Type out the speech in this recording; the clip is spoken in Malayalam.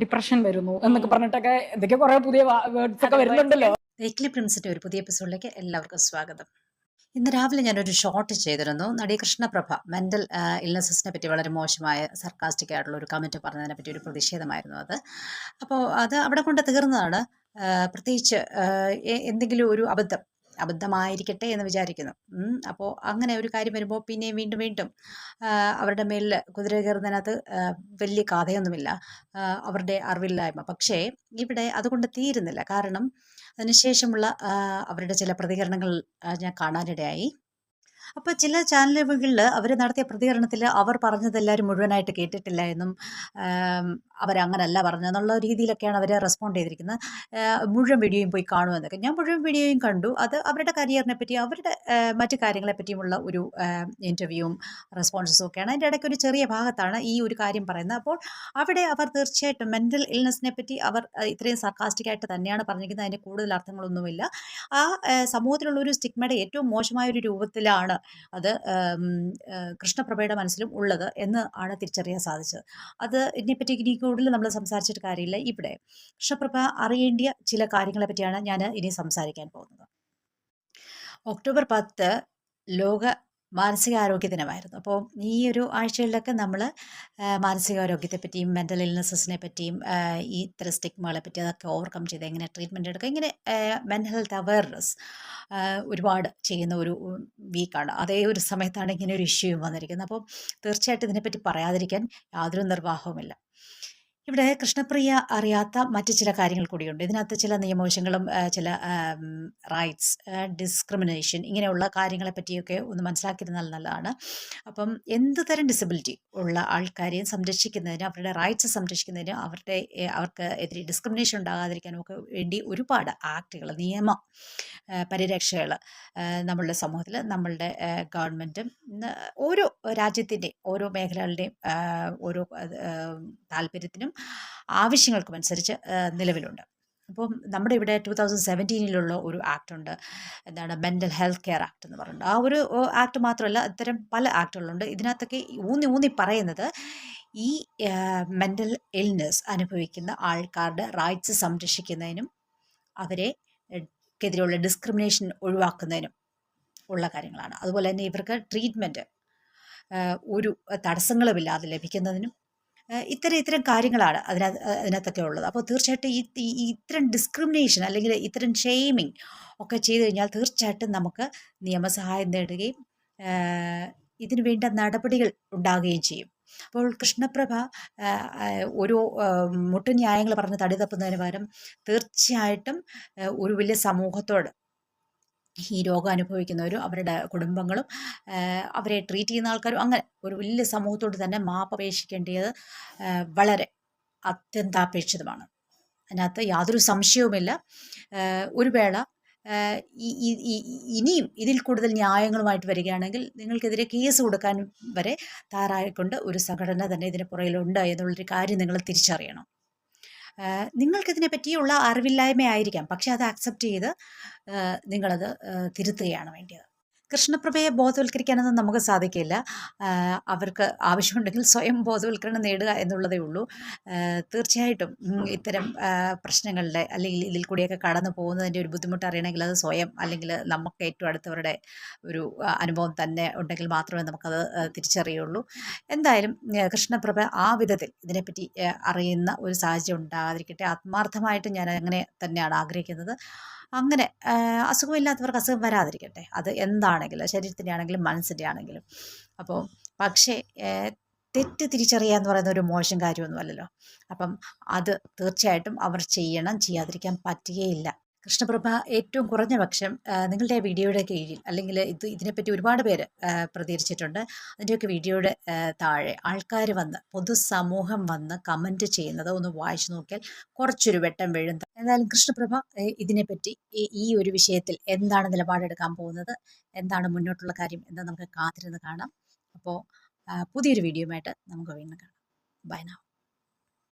ഡിപ്രഷൻ വരുന്നു എന്നൊക്കെ പറഞ്ഞിട്ടൊക്കെ എന്തൊക്കെ കുറെ പുതിയ വേർഡ്സ് ഒക്കെ വരുന്നുണ്ടല്ലോ. വീക്ക്ലി പ്രിൻസിന്റെ ഒരു പുതിയ എപ്പിസോഡിലേക്ക് എല്ലാവർക്കും സ്വാഗതം. ഇന്ന് രാവിലെ ഞാനൊരു ഷോർട്ട് ചെയ്തിരുന്നു. നടി കൃഷ്ണപ്രഭ മെന്റൽ ഇൽനെസസിനെ പറ്റി വളരെ മോശമായ സർക്കാസ്റ്റിക് ആയിട്ടുള്ള ഒരു കമന്റ് പറഞ്ഞതിനെ പറ്റി ഒരു പ്രതിഷേധമായിരുന്നു അത്. അപ്പോൾ അത് അവിടെ കൊണ്ട് തീർന്നതാണ്. പ്രത്യേകിച്ച് എന്തെങ്കിലും ഒരു അബദ്ധം അബദ്ധമായിരിക്കട്ടെ എന്ന് വിചാരിക്കുന്നു. അപ്പോൾ അങ്ങനെ ഒരു കാര്യം വരുമ്പോൾ പിന്നെയും വീണ്ടും വീണ്ടും അവരുടെ മേലിൽ കുതിര കയറുന്നതിനകത്ത് വലിയ കഥയൊന്നുമില്ല അവരുടെ അറിവില്ലായ്മ. പക്ഷേ ഇവിടെ അതുകൊണ്ട് തീരുന്നില്ല. കാരണം അതിനുശേഷമുള്ള അവരുടെ ചില പ്രതികരണങ്ങൾ ഞാൻ കാണാനിടയായി. അപ്പോൾ ചില ചാനലുകളിൽ അവർ നടത്തിയ പ്രതികരണത്തിൽ അവർ പറഞ്ഞത് എല്ലാവരും മുഴുവനായിട്ട് കേട്ടിട്ടില്ല എന്നും അവരങ്ങനല്ല പറഞ്ഞെന്നുള്ള രീതിയിലൊക്കെയാണ് അവർ റെസ്പോണ്ട് ചെയ്തിരിക്കുന്നത്. മുഴുവൻ വീഡിയോയും പോയി കാണുമെന്നൊക്കെ ഞാൻ മുഴുവൻ വീഡിയോയും കണ്ടു. അത് അവരുടെ കരിയറിനെ പറ്റി അവരുടെ മറ്റു കാര്യങ്ങളെ പറ്റിയുമുള്ള ഒരു ഇന്റർവ്യൂവും റെസ്പോൺസസും ഒക്കെയാണ്. അതിന്റെ ഇടയ്ക്ക് ഒരു ചെറിയ ഭാഗത്താണ് ഈ ഒരു കാര്യം പറയുന്നത്. അപ്പോൾ അവിടെ അവർ തീർച്ചയായിട്ടും മെന്റൽ ഇൽനെസ്സിനെ പറ്റി അവർ ഇത്രയും സർക്കാസ്റ്റിക്കായിട്ട് തന്നെയാണ് പറഞ്ഞിരിക്കുന്നത്. അതിന്റെ കൂടുതൽ അർത്ഥങ്ങളൊന്നുമില്ല. ആ സമൂഹത്തിലുള്ള ഒരു സ്റ്റിഗ്മയുടെ ഏറ്റവും മോശമായ ഒരു രൂപത്തിലാണ് അത് കൃഷ്ണപ്രഭയുടെ മനസ്സിലും ഉള്ളത് എന്ന് ആണ് തിരിച്ചറിയാൻ സാധിച്ചത്. അത് ഇതിനെപ്പറ്റി ഇനി കൂടുതൽ നമ്മൾ സംസാരിച്ചിട്ട് കാര്യമില്ല. ഇവിടെ കൃഷ്ണപ്രഭ അറിയേണ്ടിയ ചില കാര്യങ്ങളെ പറ്റിയാണ് ഞാൻ ഇനി സംസാരിക്കാൻ പോകുന്നത്. ഒക്ടോബർ പത്ത് ലോക മാനസികാരോഗ്യ ദിനമായിരുന്നു. അപ്പോൾ ഈ ഒരു ആഴ്ചകളിലൊക്കെ നമ്മൾ മാനസികാരോഗ്യത്തെ പറ്റിയും മെന്റൽ ഇൽനെസ്സസിനെ പറ്റിയും ഈ ഇത്തരം സ്റ്റിഗ്മകളെ പറ്റി അതൊക്കെ ഓവർകം ചെയ്ത് എങ്ങനെ ട്രീറ്റ്മെന്റ് എടുക്കുക ഇങ്ങനെ മെന്റൽ ഹെൽത്ത് അവയർനെസ് ഒരുപാട് ചെയ്യുന്ന ഒരു വീക്കാണ് അതേ ഒരു സമയത്താണ് ഇങ്ങനെ ഒരു ഇഷ്യൂയും വന്നിരിക്കുന്നത്. അപ്പോൾ തീർച്ചയായിട്ടും ഇതിനെപ്പറ്റി പറയാതിരിക്കാൻ യാതൊരു നിർവാഹവുമില്ല. ഇവിടെ കൃഷ്ണപ്രിയ അറിയാത്ത മറ്റു ചില കാര്യങ്ങൾ കൂടിയുണ്ട്. ഇതിനകത്ത് ചില നിയമവശങ്ങളും ചില റൈറ്റ്സ് ഡിസ്ക്രിമിനേഷൻ ഇങ്ങനെയുള്ള കാര്യങ്ങളെ പറ്റിയൊക്കെ ഒന്ന് മനസ്സിലാക്കിയിരുന്നാൽ നല്ലതാണ്. അപ്പം എന്ത് തരം ഡിസബിലിറ്റി ഉള്ള ആൾക്കാരെയും സംരക്ഷിക്കുന്നതിന് അവരുടെ റൈറ്റ്സ് സംരക്ഷിക്കുന്നതിന് അവരുടെ അവർക്ക് എതിരെ ഡിസ്ക്രിമിനേഷൻ ഉണ്ടാകാതിരിക്കാനും ഒക്കെ വേണ്ടി ഒരുപാട് ആക്ടുകൾ നിയമ പരിരക്ഷകൾ നമ്മളുടെ സമൂഹത്തിൽ നമ്മളുടെ ഗവൺമെന്റും ഓരോ രാജ്യത്തിന്റെയും ഓരോ മേഖലകളുടെയും ഓരോ താല്പര്യത്തിനും ആവശ്യങ്ങൾക്കും അനുസരിച്ച് നിലവിലുണ്ട്. അപ്പോൾ നമ്മുടെ ഇവിടെ ടു തൗസൻഡ് സെവന്റീനിലുള്ള ഒരു ആക്ട് ഉണ്ട് എന്താണ് മെന്റൽ ഹെൽത്ത് കെയർ ആക്ട് എന്ന് പറയുന്നത് ആ ഒരു ആക്ട് മാത്രമല്ല ഇത്തരം പല ആക്ടുകളുണ്ട്. ഇതിനകത്തൊക്കെ ഊന്നി ഊന്നി പറയുന്നത് ഈ മെന്റൽ ഇൽനെസ് അനുഭവിക്കുന്ന ആൾക്കാരുടെ റൈറ്റ്സ് സംരക്ഷിക്കുന്നതിനും അവരെ എതിരെയുള്ള ഡിസ്ക്രിമിനേഷൻ ഒഴിവാക്കുന്നതിനും ഉള്ള കാര്യങ്ങളാണ്. അതുപോലെ തന്നെ ഇവർക്ക് ട്രീറ്റ്മെന്റ് ഒരു തടസ്സങ്ങളുമില്ലാതെ ലഭിക്കുന്നതിനും ഇത്തരം ഇത്തരം കാര്യങ്ങളാണ് അതിനകത്ത് അതിനകത്തൊക്കെ ഉള്ളത്. അപ്പോൾ തീർച്ചയായിട്ടും ഈ ഇത്തരം ഡിസ്ക്രിമിനേഷൻ അല്ലെങ്കിൽ ഇത്തരം ഷെയ്മിങ് ഒക്കെ ചെയ്തു കഴിഞ്ഞാൽ തീർച്ചയായിട്ടും നമുക്ക് നിയമസഹായം നേടുകയും ഇതിനു വേണ്ട നടപടികൾ ഉണ്ടാകുകയും ചെയ്യും. അപ്പോൾ കൃഷ്ണപ്രഭ ഒരു മുട്ടു ന്യായങ്ങൾ പറഞ്ഞ് തടി തപ്പുന്നതിന് പകരം തീർച്ചയായിട്ടും ഒരു വലിയ സമൂഹത്തോട് ഈ രോഗം അനുഭവിക്കുന്നവരും അവരുടെ കുടുംബങ്ങളും അവരെ ട്രീറ്റ് ചെയ്യുന്ന ആൾക്കാരും അങ്ങനെ ഒരു വലിയ സമൂഹത്തോട് തന്നെ മാപ്പ് അപേക്ഷിക്കേണ്ടത് വളരെ അത്യന്താപേക്ഷിതമാണ്. അതിനകത്ത് യാതൊരു സംശയവുമില്ല. ഒരു വേള ഇനിയും ഇതിൽ കൂടുതൽ ന്യായങ്ങളുമായിട്ട് വരികയാണെങ്കിൽ നിങ്ങൾക്കെതിരെ കേസ് കൊടുക്കാൻ വരെ തയ്യാറായിക്കൊണ്ട് ഒരു സംഘടന തന്നെ ഇതിന് പുറകിലുണ്ട് എന്നുള്ളൊരു കാര്യം നിങ്ങൾ തിരിച്ചറിയണം. നിങ്ങൾക്കിതിനെ പറ്റിയുള്ള അറിവില്ലായ്മ ആയിരിക്കാം പക്ഷെ അത് അക്സെപ്റ്റ് ചെയ്ത് നിങ്ങളത് തിരുത്തുകയാണ് വേണ്ടത് കൃഷ്ണപ്രഭയെ ബോധവൽക്കരിക്കാനൊന്നും നമുക്ക് സാധിക്കില്ല. അവർക്ക് ആവശ്യമുണ്ടെങ്കിൽ സ്വയം ബോധവൽക്കരണം നേടുക എന്നുള്ളതേ ഉള്ളൂ. തീർച്ചയായിട്ടും ഇത്തരം പ്രശ്നങ്ങളുടെ അല്ലെങ്കിൽ ഇതിൽ കൂടിയൊക്കെ കടന്നു പോകുന്നതിന്റെ ഒരു ബുദ്ധിമുട്ട് അറിയണമെങ്കിൽ അത് സ്വയം അല്ലെങ്കിൽ നമുക്ക് ഏറ്റവും അടുത്തവരുടെ ഒരു അനുഭവം തന്നെ ഉണ്ടെങ്കിൽ മാത്രമേ നമുക്കത് തിരിച്ചറിയുള്ളൂ. എന്തായാലും കൃഷ്ണപ്രഭ ആ വിധത്തിൽ ഇതിനെപ്പറ്റി അറിയുന്ന ഒരു സാഹചര്യം ഉണ്ടാകാതിരിക്കട്ടെ. ആത്മാർത്ഥമായിട്ട് ഞാൻ അങ്ങനെ തന്നെയാണ് ആഗ്രഹിക്കുന്നത്. അങ്ങനെ അസുഖമില്ലാത്തവർക്ക് അസുഖം വരാതിരിക്കട്ടെ. അത് എന്താണെങ്കിലും ശരീരത്തിന്റെ ആണെങ്കിലും മനസ്സിന്റെ ആണെങ്കിലും അപ്പോൾ പക്ഷേ തെറ്റ് തിരിച്ചറിയുക എന്ന് പറയുന്ന ഒരു മോശം കാര്യമൊന്നുമല്ലല്ലോ. അപ്പം അത് തീർച്ചയായിട്ടും അവർ ചെയ്യണം ചെയ്യാതിരിക്കാൻ പറ്റുകയില്ല. കൃഷ്ണപ്രഭ ഏറ്റവും കുറഞ്ഞ പക്ഷം നിങ്ങളുടെ വീഡിയോയുടെ കീഴിൽ അല്ലെങ്കിൽ ഇത് ഇതിനെപ്പറ്റി ഒരുപാട് പേര് പ്രതികരിച്ചിട്ടുണ്ട്. അതിന്റെയൊക്കെ വീഡിയോയുടെ താഴെ ആൾക്കാർ വന്ന് പൊതുസമൂഹം വന്ന് കമന്റ് ചെയ്യുന്നത് ഒന്ന് വായിച്ചു നോക്കിയാൽ കുറച്ചൊരു വെട്ടം വീഴും. എന്തായാലും കൃഷ്ണപ്രഭ ഇതിനെപ്പറ്റി ഈ ഈ ഒരു വിഷയത്തിൽ എന്താണ് നിലപാടെടുക്കാൻ പോകുന്നത്? എന്താണ് മുന്നോട്ടുള്ള കാര്യം എന്ന് നമുക്ക് കാത്തിരുന്ന് കാണാം. അപ്പോൾ പുതിയൊരു വീഡിയോയുമായിട്ട് നമുക്ക് വീണ്ടും കാണാം. ബൈ നാ